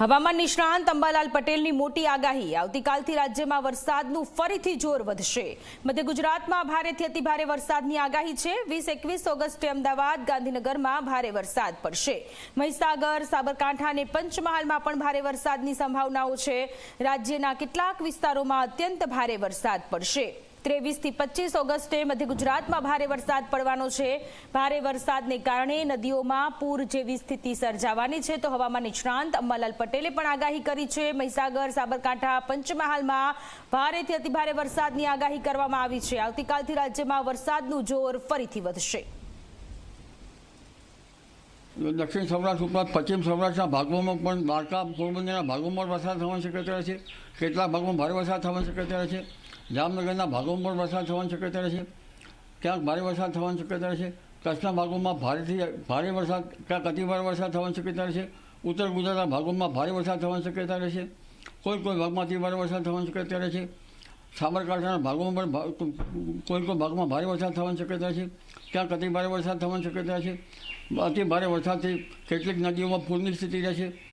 હવામાન નિષ્ણાંત અંબાલાલ પટેલની મોટી આગાહી. આવતીકાલથી રાજ્યમાં વરસાદનું ફરીથી જોર વધશે. મધ્ય ગુજરાતમાં ભારેથી અતિભારે વરસાદની આગાહી છે. વીસ એકવીસ ઓગસ્ટે અમદાવાદ, ગાંધીનગરમાં ભારે વરસાદ પડશે. મહીસાગર, સાબરકાંઠા અને પંચમહાલમાં પણ ભારે વરસાદની સંભાવનાઓ છે. રાજ્યના કેટલાક વિસ્તારોમાં અત્યંત ભારે વરસાદ પડશે. ત્રેવીસથી પચીસ ઓગસ્ટે મધ્ય ગુજરાતમાં ભારે વરસાદ પડવાનો છે. ભારે વરસાદને કારણે નદીઓમાં પૂર જેવી સ્થિતિ સર્જાવાની છે. તો હવામાન નિષ્ણાંત અંબાલાલ પટેલે પણ આગાહી કરી છે. મહીસાગર, સાબરકાંઠા, પંચમહાલમાં ભારેથી અતિભારે વરસાદની આગાહી કરવામાં આવી છે. આવતીકાલથી રાજ્યમાં વરસાદનું જોર ફરીથી વધશે. દક્ષિણ સૌરાષ્ટ્ર ઉપરાંત પશ્ચિમ સૌરાષ્ટ્રના ભાગોમાં પણ દ્વારકા, પોરબંદરના ભાગોમાં વરસાદ થવાની શક્યતા છે. કેટલાક ભાગોમાં ભારે વરસાદ થવાની શક્યતા છે. જામનગરના ભાગોમાં પણ વરસાદ થવાની શક્યતા છે. ક્યાંક ભારે વરસાદ થવાની શક્યતા છે. કચ્છના ભાગોમાં ભારેથી ભારે વરસાદ, ક્યાંક અતિભારે વરસાદ થવાની શક્યતા છે. ઉત્તર ગુજરાતના ભાગોમાં ભારે વરસાદ થવાની શક્યતા રહેશે. કોઈ કોઈ ભાગમાં અતિભારે વરસાદ થવાની શક્યતા રહે છે સાબરકાંઠાના ભાગોમાં પણ કોઈ કોઈ ભાગમાં ભારે વરસાદ થવાની શક્યતા છે. ક્યાંક અતિ ભારે વરસાદ થવાની શક્યતા છે. અતિ ભારે વરસાદથી કેટલીક નદીઓમાં પૂરની સ્થિતિ રહેશે.